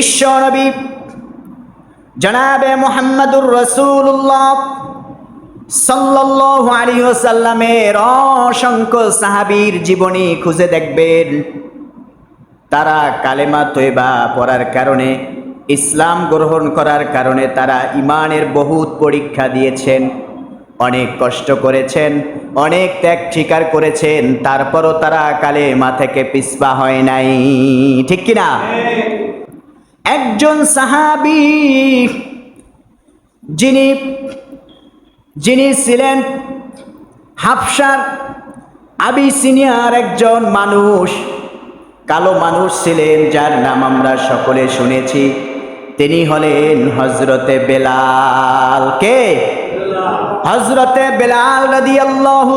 বিশ্বনবী জনাবে মোহাম্মদুর রসুল্লাহ ওয়াসাল্লামের অসংখ্য সাহাবীর জীবনী খুঁজে দেখবেন। তারা কালেমা তৈবা পড়ার কারণে, ইসলাম গ্রহণ করার কারণে তারা ইমানের বহুত পরীক্ষা দিয়েছেন, অনেক কষ্ট করেছেন, অনেক ত্যাগ স্বীকার করেছেন, তারপরও তারা কালেমা থেকে পিসপা হয় নাই। ঠিক কিনা? একজন সাহাবি যিনি যিনি ছিলেন হাফসার আবি সিনিয়র একজন মানুষ কালো মানুষ ছিলেন যার নাম আমরা সকলে শুনেছি। তিনি হলেন হজরতে বেলাল। কে? হজরতে বেলাল রাদি আল্লাহ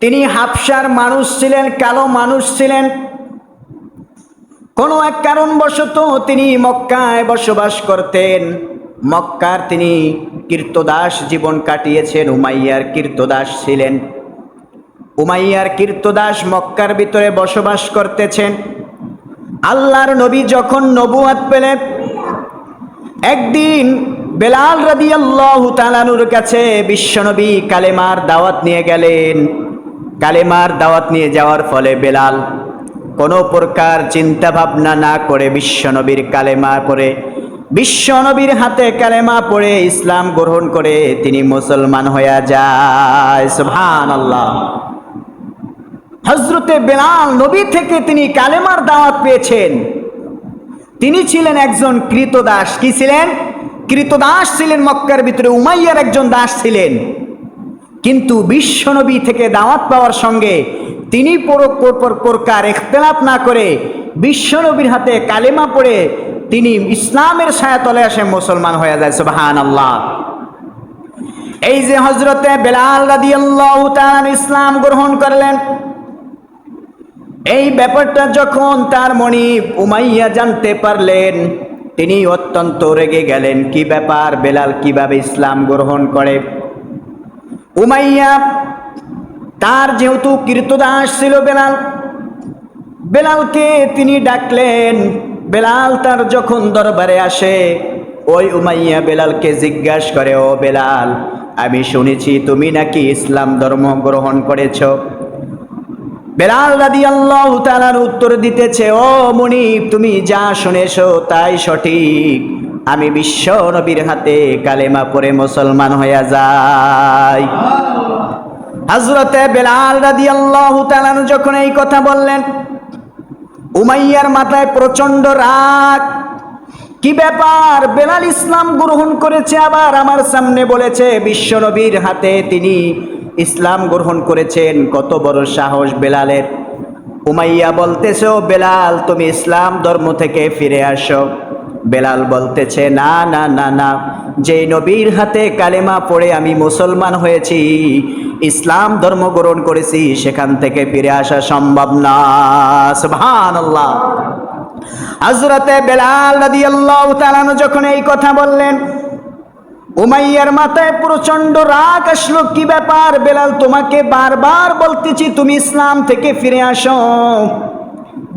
তিনি হাফসার মানুষ ছিলেন কালো মানুষ ছিলেন। কোনো এক কারণবশত তিনি মক্কায় বসবাস করতেন। মক্কার তিনি কীর্তদাস জীবন কাটিয়েছেন, উমাইয়ার কীর্তদাস ছিলেন। উমাইয়ার কীর্তদাস মক্কার ভিতরে বসবাস করতেছেন। আল্লাহর নবী যখন নবুয়াত পেলেন, একদিন বেলাল রাদি আল্লাহ তালানুর কাছে বিশ্বনবী কালেমার দাওয়াত নিয়ে গেলেন। কালেমার দাওয়াত নিয়ে যাওয়ার ফলে বেলাল কোনো প্রকার চিন্তা ভাবনা না করে বিশ্বনবীর কালেমা পড়ে, বিশ্বনবীর হাতে কালেমা পড়ে ইসলাম গ্রহণ করে তিনি মুসলমান হয়ে যায়। সুবহান আল্লাহ হজরতে বেলাল নবী থেকে তিনি কালেমার দাওয়াত পেয়েছেন। তিনি ছিলেন একজন কৃতদাস। কি ছিলেন? কৃতদাস ছিলেন মক্কার ভিতরে উমাইয়ার একজন দাস ছিলেন। কিন্তু বিশ্বনবী থেকে দাওয়াত পাওয়ার সঙ্গে তিনি পর- পর- পর- প্রকার এখতলাফ না করে বিশ্বনবীর হাতে কালেমা পড়ে তিনি ইসলামের ছায়াতলে আসে মুসলমান হয়ে যায় সুবাহান আল্লাহ এই যে হজরতে বেলাল ইসলাম গ্রহণ করলেন, এই ব্যাপারটা যখন তার মনি উমাইয়া জানতে পারলেন, তিনি অত্যন্ত রেগে গেলেন, কি ব্যাপার বেলাল, কীভাবে ইসলাম গ্রহণ করে? উমাইয়া, তার যেহেতু কীর্তদাস ছিল বেলাল, বেলালকে তিনি ডাকলেন, বেলাল তার যখন দরবারে আসে, ওই উমাইয়া বেলালকে জিজ্ঞাসা করে, ও বেলাল, আমি শুনেছি তুমি নাকি ইসলাম ধর্ম গ্রহণ করেছ? বেলাল রাদি আল্লাহ তালার উত্তর দিতেছে, ও মনিব, তুমি যা শুনেছ তাই সঠিক। আমি বিশ্ব নবীর হাতে কালেমা পরে মুসলমান হইয়া যাই। হজরতে বেলাল রাদি আল্লাহ যখন এই কথা বললেন, উমাইয়ার মাথায় প্রচণ্ড রাগ। কি ব্যাপার? বেলাল ইসলাম গ্রহণ করেছে আবার? আমার সামনে বলেছে বিশ্বনবীর হাতে তিনি ইসলাম গ্রহণ করেছেন। কত বড় সাহস বেলালের। উমাইয়া বলতেছে বেলাল, তুমি ইসলাম ধর্ম থেকে ফিরে আসো। বেলাল বলতেছে, না না না না। যে নবীর হাতে কালেমা পড়ে আমি মুসলমান হয়েছি, ইসলাম ধর্ম গ্রহণ করেছি, সেখান থেকে ফিরে আসা সম্ভব না। সুবহানাল্লাহ। হজরতে বেলাল রাদিয়াল্লাহু তাআলা যখন এই কথা বললেন, উমাইয়ার মাথায় প্রচণ্ড রাগ আসলো, কি ব্যাপার বেলাল, তোমাকে বারবার বলতেছি, তুমি ইসলাম থেকে ফিরে আসো।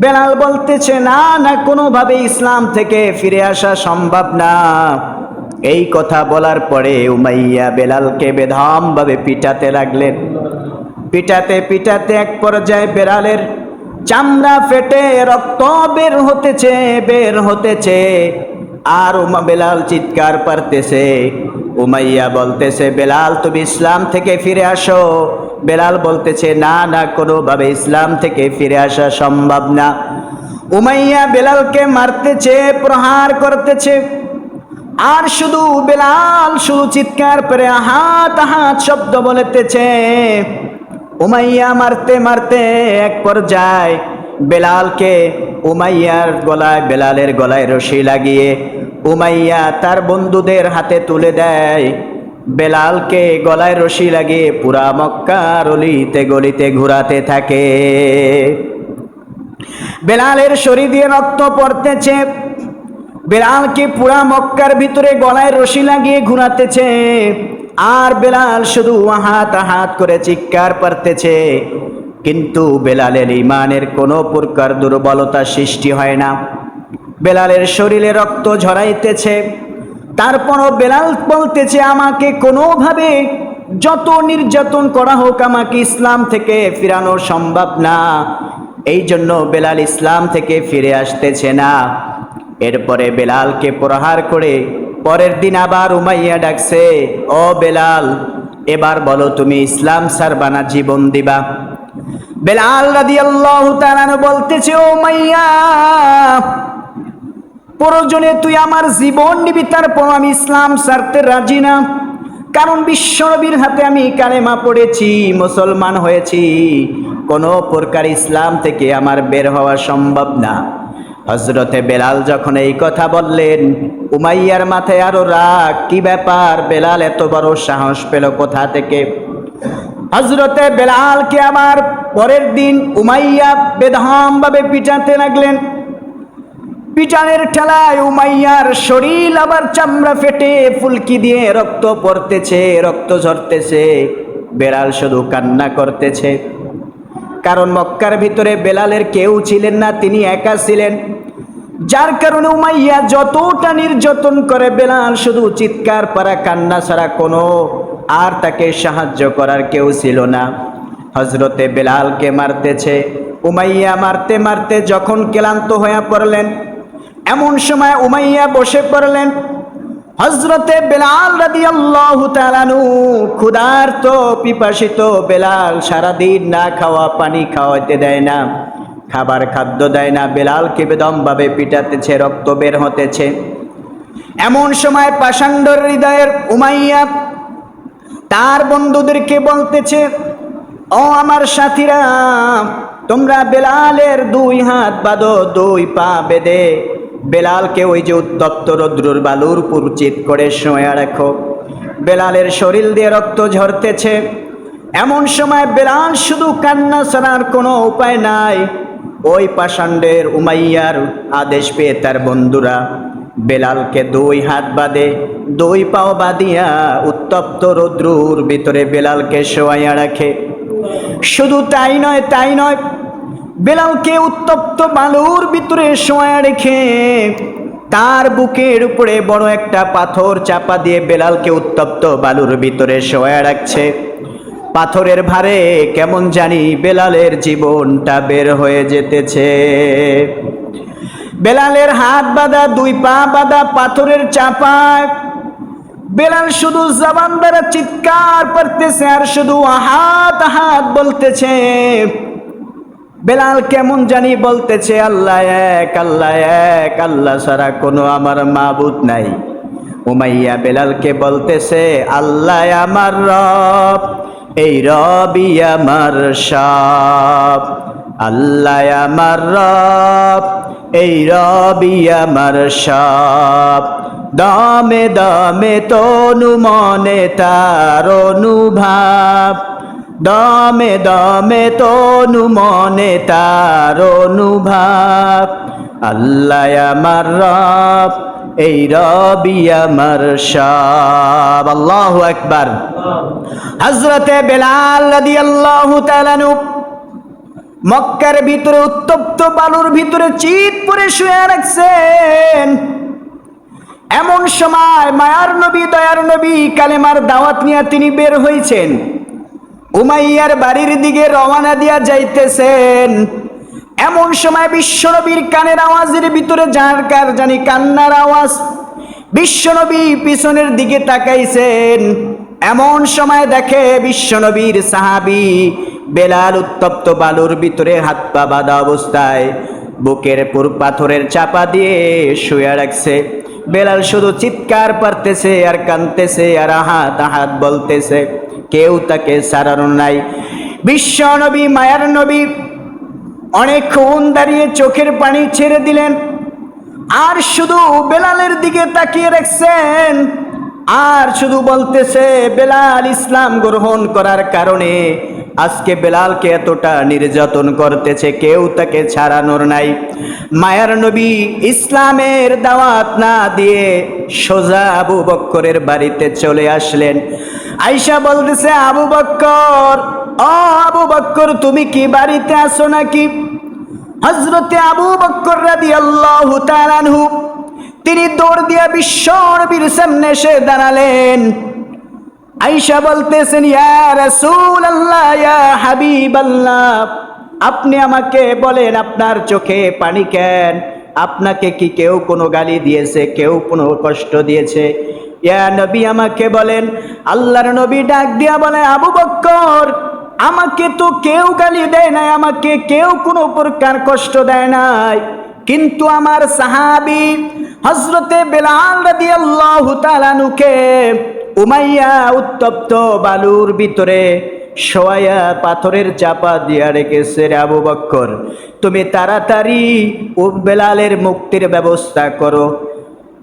বেলাল বলতেছে, না না, কোনোভাবে ইসলাম থেকে ফিরে আসা সম্ভব না। এই কথা বলার পরে উমাইয়া বেলালকে বেধামভাবে পিটাতে লাগলেন। পিটাতে পিটাতে এক পর্যায়ে বেড়ালের চামড়া ফেটে, রক্ত বের হতেছে বের হতেছে। আর উমা বেলাল চিৎকার পারতেছে। উমাইয়া বলতেছে, বেলাল, তুমি ইসলাম থেকে ফিরে আসো। বেলাল বলতেছে, না না, কোনোভাবে ইসলাম থেকে ফিরে আসা সম্ভব না। উমাইয়া বেলালকে মারতেছে, প্রহার করতেছে। আর শুধু বেলাল, শুধু চিৎকার করে হাত হাত শব্দ বলেতেছে। উমাইয়া মারতে মারতে এক পর্যায়ে বেলালকে উমাইয়ার গলায়, বেলালের গলায় রশি লাগিয়ে উমাইয়া তার বন্ধুদের হাতে তুলে দেয়। বেলালকে গলায় রশি লাগিয়ে পুরা মক্কার অলিতে গলিতে ঘুরাতে থাকে। বেলালের শরীর দিয়ে রক্ত পড়তেছে। বেলালকে পুরা মক্কার ভিতরে গলায় রশি লাগিয়ে ঘুরাতেছে। আর বেলাল শুধু হাত হাত করে চিৎকার পারতেছে কিন্তু বেলালের ইমানের কোনো প্রকার দুর্বলতা সৃষ্টি হয় না। বেলালের শরীরে রক্ত ঝরাইতেছে। তারপরও বেলাল বলতেছে, আমাকে কোনোভাবে যত নির্যাতন করা হোক, আমাকে ইসলাম থেকে ফিরানো সম্ভব না। এই জন্য বেলাল ইসলাম থেকে ফিরে আসতেছে না। এরপরে বেলালকে প্রহার করে পরের দিন আবার উমাইয়া ডাকছে, ও বেলাল, এবার বলো তুমি ইসলাম সারবানা জীবন দিবা? বেলাল রাদিয়াল্লাহু তাআলা বলতেছে, ও মাইয়া প্রয়োজনে তুই আমার জীবন নিবি, তারপর আমি ইসলাম সারতে রাজি না। কারণ বিশ্বনবীর হাতে আমি কালেমা পড়েছি, মুসলমান হয়েছি। কোনো প্রকার ইসলাম থেকে আমার বের হওয়া সম্ভব না। হজরতে বেলাল যখন এই কথা বললেন, উমাইয়ার মাথায় আরও রাগ, কি ব্যাপার? বেলাল এত বড় সাহস পেল কোথা থেকে? হজরতে বেলালকে আবার পরের দিন উমাইয়া বেদহাম ভাবে পিটাতে লাগলেন। পিটানের ঠেলায় উমাইয়ার শরীর আবার চামড়া ফেটে, ফুলকি দিয়ে রক্ত পড়তেছে, রক্ত ঝরতেছে, বেড়াল শুধু কান্না করতেছে। কারণ মক্কার ভিতরে বেলালের কেউ ছিলেন না, তিনি একা ছিলেন। যার কারণে উমাইয়া যতটা নির্যাতন করে, বেলাল শুধু চিৎকার পারা, কান্না ছাড়া কোনো আর তাকে সাহায্য করার কেউ ছিল না। হজরতে বেলালকে মারতেছে। উমাইয়া মারতে মারতে যখন ক্লান্ত হয়ে পড়লেন এমন সময় উমাইয়া বসে পড়লেন। হজরতে বেলাল রাদি আল্লাহ তালানু ক্ষুধার্ত, পিপাসিত বেলাল সারাদিন না খাওয়া, পানি খাওয়াতে দেয় না, খাবার খাদ্য দেয় না, বেলালকে বেদমভাবে পিটাতেছে, রক্ত বের হতেছে। এমন সময় পাষাণ্ডর হৃদয়ের উমাইয়া তার বন্ধুদেরকে বলতেছে, ও আমার সাথীরা, তোমরা বেলালের দুই হাত বাঁধো, দুই পা বেঁধে বেলালকে ওই যে উত্তপ্ত রৌদ্রুর বালুর পুর চিত করে শোয়া রাখো। বেলালের শরীর দিয়ে রক্ত ঝরতেছে। এমন সময় বেলাল শুধু কান্না ছাড়ার কোনো উপায় নাই। ওই পাষাণ্ডের উমাইয়ার আদেশ পেয়ে তার বন্ধুরা বেলালকে দুই হাত বাঁধে, দুই পাও বাঁধিয়া উত্তপ্ত রৌদ্রুর ভিতরে বেলালকে শোয়াইয়া রাখে। শুধু তাই নয় তাই নয় বেলালকে উত্তপ্ত বালুর ভিতরে শোয়া রেখে তার বুকের উপরে বড় একটা পাথর চাপা দিয়ে বেলালকে উত্তপ্ত বালুর ভিতরে শোয়া রাখছে। পাথরের ভারে কেমন জানি বেলালের জীবনটা বের হয়ে যেতেছে। বেলালের হাত বাঁধা, দুই পা বাঁধা পাথরের চাপায় বেলাল শুধু জবান দ্বারা চিৎকার করতেছে আর শুধু আহাত হাত বলতেছে বেলাল কেমন জানি বলতেছে, আল্লাহ এক আল্লাহ এক, আল্লাহ ছাড়া কোনো আমার মাবুদ নাই। উমাইয়া বেলালকে বলতেছে, আল্লাহ আমার রব, এই রবি আমার সব। আল্লাহ আমার রব, এই রবি আমার সব। দমে দমে তনু মনে তার অনুভাব দমে দমে তনু মনে তার অনুভাব। আল্লাহ আমার রব, এই রবি আমার সব। আল্লাহ একবার হজরতে বেলাল রাদিয়াল্লাহু তাআলাহু মক্কার ভিতরে, উত্তপ্ত বালুর ভিতরে চিত পরে শুয়ে রাখছেন। এমন সময় মায়ার নবী, দয়ার নবী, কালেমার দাওয়াত নিয়ে তিনি বের হয়েছেন উমাইয়ার বাড়ির দিকে রওনা দিয়া যাইতেছেন। এমন সময় বিশ্বনবীর কানের আওয়াজের ভিতরে যার কার জানি কান্নার আওয়াজ, বিশ্বনবী পিছনের দিকে তাকাইছেন। এমন সময় দেখে বিশ্বনবীর সাহাবি বেলাল উত্তপ্ত বালুর ভিতরে হাত পা বাঁধা অবস্থায় বুকের পুর পাথরের চাপা দিয়ে শুয়ে রাখছে। বেলাল শুধু চিৎকার পারতেছে আর কানতেছে আর আহাত আহাত বলতেছে। কেউ তাকে সারানো নাই। বিশ্ব নবী, মায়ার নবী অনেকক্ষণ দাঁড়িয়ে চোখের পানি ছেড়ে দিলেন। আর শুধু বেলালের দিকে তাকিয়ে রাখছেন আর শুধু বলতেছে, বেলাল ইসলাম গ্রহণ করার কারণে আজকে বেলালকে এতটা নির্যাতন করতেছে, কেউ তাকে ছাড়ানোর নাই। মায়ার নবী ইসলামের দাওয়াত না দিয়ে সোজা আবু বক্করের বাড়িতে চলে আসলেন। আইসা বলতেছে, আবু বক্কর ও আবু বক্কর, তুমি কি বাড়িতে আসো নাকি? হজরতে আবু বক্কর রাদি আল্লাহ তিনি দৌড় দিয়া বিশ্ব নবীর সামনে এসে দাঁড়ালেন। আইসা বলতেছেন আপনি আমাকে বলেন আপনার চোখে পানি কেন? আপনাকে কি কেউ কোনো গালি দিয়েছে, কেউ কোনো কষ্ট দিয়েছে? ইয়া নবী আমাকে বলেন, আল্লাহর নবী ডাক দিয়া বলে, আবু বক্কর, আমাকে তো কেউ গালি দেয় নাই, আমাকে কেউ কোনো প্রকার কষ্ট দেয় নাই। কিন্তু আমার সাহাবি হজরতে বেলাল রাদিয়াল্লাহু তাআলানুকে উমাইয়া উত্তপ্ত বালুর ভিতরে শোয়া পাথরের চাপা দিয়া রেখেছে রে আবু বক্কর। তুমি তাড়াতাড়ি বেলালের মুক্তির ব্যবস্থা করো।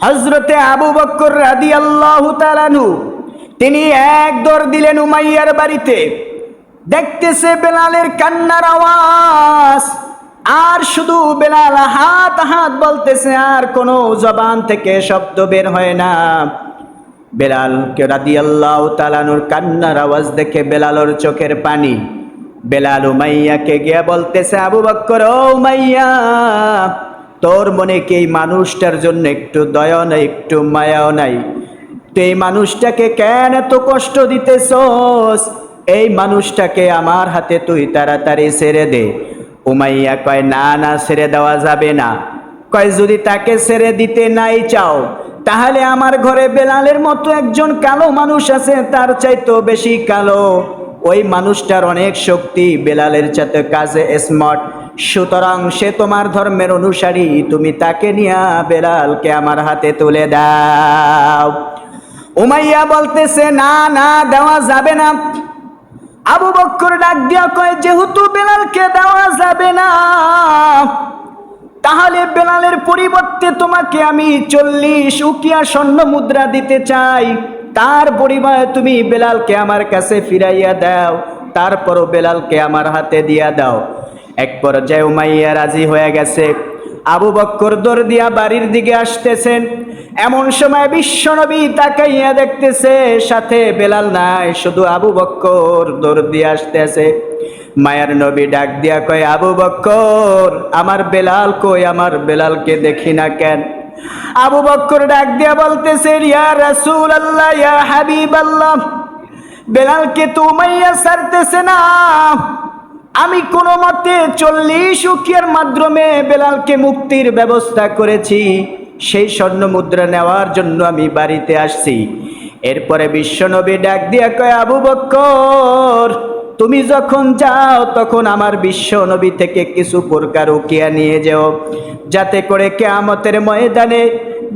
হজরতে আবু বক্কর রাদি আল্লাহ তালানু তিনি এক দৌড় দিলেন উমাইয়ার বাড়িতে। দেখতেছে বেলালের কান্নার আওয়াজ, আর শুধু বেলাল হাত হাত বলতেছে, আর কোনো জবান থেকে শব্দ বের হয় না। বেলালকে রাদি আল্লাহ তালানুর কান্নার আওয়াজ দেখে বেলালর চোখের পানি। বেলাল উমাইয়াকে গিয়া বলতেছে, আবু বক্কর উমাইয়া, তোর মনে কি এই মানুষটার জন্য একটু দয়া নাই, একটু মায়াও নাই? তুই এই মানুষটাকে কেন এত কষ্ট দিতেছস? এই মানুষটাকে আমার হাতে তুই তাড়াতাড়ি ছেড়ে দে। উমাইয়া কয়, না না, ছেড়ে দেওয়া যাবে না। কয়, যদি তাকে ছেড়ে দিতে নাই চাও তাহলে আমার ঘরে বেলালের মতো একজন কালো মানুষ আছে, তার চাইতেও বেশি কালো। ওই মানুষটার অনেক শক্তি বেলালের চাতে কাজে স্মার্ট সুতরাং সে তোমার ধর্মের অনুসারী, তুমি তাকে নিয়া বেলালকে আমার হাতে তুলে দাও। উমাইয়া বলতেছে, না না, দেওয়া যাবে না। আবু বক্কর ডাক দিয়া কয়, যেহেতু বেলালকে দেওয়া যাবে না তাহলে বেলালের পরিবর্তে তোমাকে আমি চল্লিশ উকিয়া স্বর্ণ মুদ্রা দিতে চাই। তার পরিমাণে তুমি বেলালকে আমার কাছে ফিরাইয়া দাও। তারপরও বেলালকে আমার হাতে দিয়া দাও। এক পর্যায়ে উমাইয়া রাজি হয়ে গেছে। আবু বক্কর দর দিয়া বাড়ির দিকে আসতেছেন। এমন সময় বিশ্বনবী তাকাইয়া দেখতেছে, সাথে বেলাল নাই, শুধু আবু বক্কর দৌড় দিয়ে আসতেছে। মায়ের নবী ডাক দিয়া কয়, আবু বক্কর, আমার বেলাল কই? আমার বেলালকে দেখি না কেন? আবু বক্কর ডাক দিয়া বলতেছে, ইয়া রাসূল আল্লাহ ইয়া হাবিব আল্লাহ বেলালকে তো উমাইয়া ছাড়তেছে না। আমি কোনো মতে চল্লিশ উকিয়ার মাধ্যমে বেলালকে মুক্তির ব্যবস্থা করেছি। সেই স্বর্ণ মুদ্রা নেওয়ার জন্য আমি বাড়িতে আসছি। এরপরে বিশ্বনবী ডাক দিয়া কয়, আবু বক্কর তুমি যখন যাও, তখন আমার বিশ্ব নবী থেকে কিছু প্রকার উকিয়া নিয়ে যাও। যাতে করে কেয়ামতের ময়দানে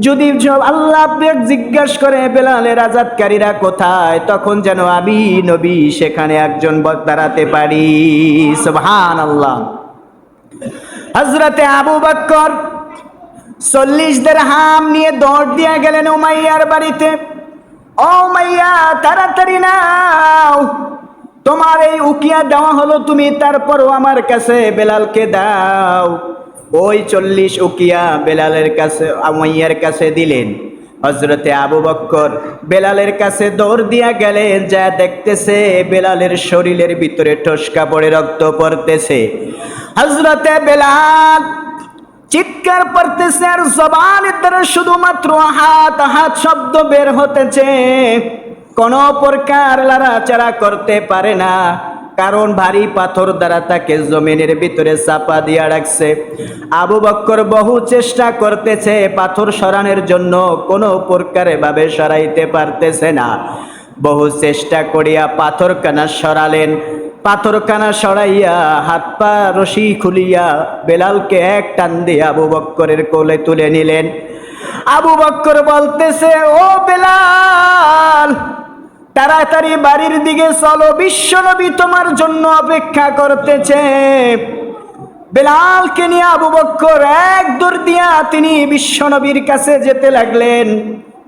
যদি আল্লাহ জিজ্ঞাসা করে, বেলালের আজাদকারীরা কোথায়, তখন যেন আমি নবী সেখানে একজন দাঁড়াতে পারি। সুবহান আল্লাহ হজরতে আবু বক্কর চল্লিশদের হাম নিয়ে দৌড় দিয়ে গেলেন উমাইয়ার বাড়িতে। ও মাইয়া তাড়াতাড়ি নাও। তোমার এই উকিয়া দেওয়া হলো তুমি, তারপরও আমার কাছে বেলালকে দাও। ওই চল্লিশ উকিয়া বেলালের কাছে উমাইয়ার কাছে দিলেন। হজরতে আবু বক্কর বেলালের কাছে দৌড় দিয়া গেলেন, যা দেখতেছে বেলালের শরীরের ভিতরে ঠসকা পড়ে, রক্ত পড়তেছে। হজরতে বেলাল চিৎকার করতেছে, আর দ্বারা শুধুমাত্র হাত হাত শব্দ বের হতেছে। কোন প্রকার লড়াচাড়া করতে পারে না। কারণ ভারী পাথর দ্বারা তাকে জমিনের ভিতরে চাপা দিয়া রাখছে। আবু বক্কর বহু চেষ্টা করতেছে পাথর সরানোর জন্য, কোনো প্রকারে ভাবে সরাইতে পারতেছে না। বহু চেষ্টা করিয়া পাথর কানা সরালেন। পাথরখানা সরাইয়া হাত পা রশি খুলিয়া বেলালকে এক টান দিয়ে আবু বক্করের কোলে তুলে নিলেন। আবু বক্কর বলতেছে, ও বেলাল তাড়াতাড়ি বাড়ির দিকে চলো বিশ্বনবী তোমার জন্য অপেক্ষা করতেছে। বেলালকে নিয়ে আবু বক্কর এক দৌড় দিয়া তিনি বিশ্বনবীর কাছে যেতে লাগলেন।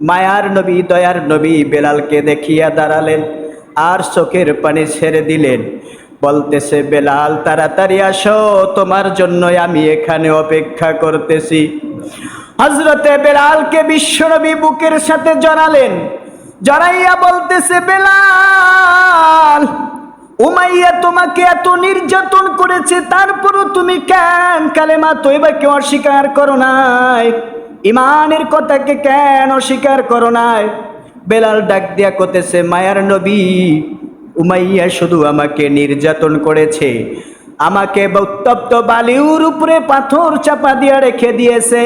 মায়ার নবী, দয়ার নবী বেলালকে দেখিয়া দাঁড়ালেন আর চোখের পানি ছেড়ে দিলেন। বলতেছে, বেলাল, তাড়াতাড়ি আসো, তোমার জন্যই আমি এখানে অপেক্ষা করতেছি। হজরতে বেলালকে বিশ্বনবী বুকের সাথে জড়ালেন। জড়াইয়া বলতেছে, বেলাল, উমাইয়া তোমাকে এত নির্যাতন করেছে, তারপরও তুমি কেন কালেমা তৈবা কেউ অস্বীকার করো নাই? ইমানের কথাকে কেন অস্বীকার করো নাই? বেলাল ডাক দিয়া করতেছে মায়ার নবী, উমাইয়া শুধু আমাকে নির্যাতন করেছে, আমাকে উত্তপ্ত বালিউর উপরে পাথর চাপা দিয়া রেখে দিয়েছে,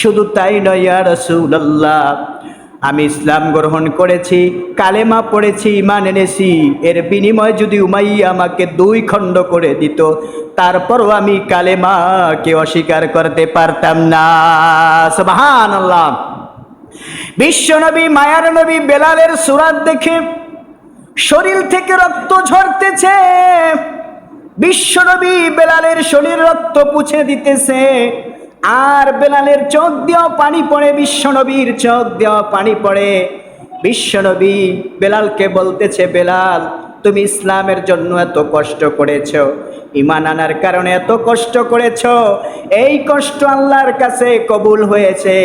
শুধু তাই নয়, ইয়া রাসূলুল্লাহ আমি ইসলাম গ্রহণ করেছি, কালেমা পড়েছি, ইমান এনেছি। এর বিনিময়ে যদি উমাইয়া আমাকে দুই খণ্ড করে দিত, তারপরও আমি কালেমাকে অস্বীকার করতে পারতাম না। সুবহানাল্লাহ। বিশ্বনবী, মায়ার নবী, বেলালের সুরাত দেখে শরীর থেকে রক্ত ঝরতেছে। বিশ্বনবী, বেলালের শরীর রক্ত পুছে দিতেছে। আর বেলালের চোখ দিয়েও পানি পড়ে, বিশ্বনবীর চোখ দিয়েও পানি পড়ে। বিশ্বনবী বেলালকে বলতেছে, বেলাল, তুমি ইসলামের জন্য এত কষ্ট করেছ ইমান আনার কারণে এত কষ্ট করেছ। এই কষ্ট আল্লাহর কাছে কবুল হয়েছে।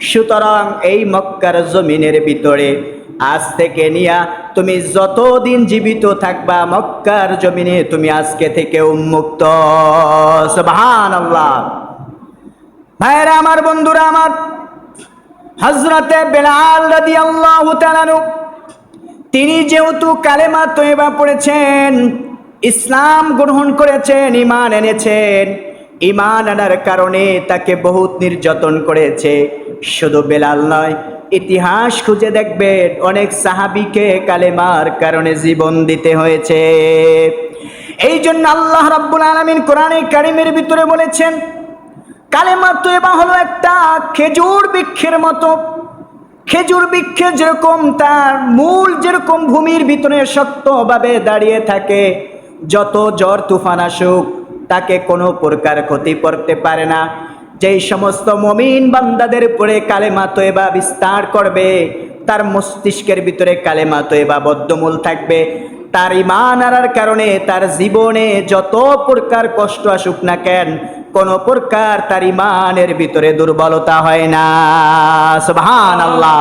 সুতরাং এই মক্কার জমিনের ভিতরে আজ থেকে নিয়া তুমি যতদিন জীবিত থাকবা, মক্কার জমিনে তুমি আজকে থেকে উন্মুক্ত। সুবহান আল্লাহ ভাইরা আমার বন্ধুরা, আমার হজরতে বেলাল রাদি আল্লাহ তিনি যেহেতু কালেমা তৈবা পড়েছেন, ইসলাম গ্রহণ করেছেন ইমান এনেছেন ইমান আনার কারণে তাকে বহুত নির্যাতন করেছে। শুধু বেলাল নয়, ইতিহাস খুঁজে দেখবেন, অনেক সাহাবিকে কালেমার কারণে জীবন দিতে হয়েছে। এই জন্য আল্লাহ রাব্বুল আলামিন কোরআনে কারিমের ভিতরে বলেছেন কালেমা তৈবা হলো একটা খেজুর বৃক্ষের মতো। খেজুর বৃক্ষে যেরকম তার মূল যেরকম ভূমির ভিতরে শক্তভাবে দাঁড়িয়ে থাকে, যত জ্বর তুফান আসুক, তাকে কোনো প্রকার ক্ষতি করতে পারে না। যেই সমস্ত মমিন বান্দাদের উপরে কালেমা তৈবা বিস্তার করবে, তার মস্তিষ্কের ভিতরে কালেমা তৈবা বদ্ধমূল থাকবে। তার ইমান আনার কারণে তার জীবনে যত প্রকার কষ্ট আসুক না কেন কোন প্রকার তার ইমানের ভিতরে দুর্বলতা হয় না। সুহান আল্লাহ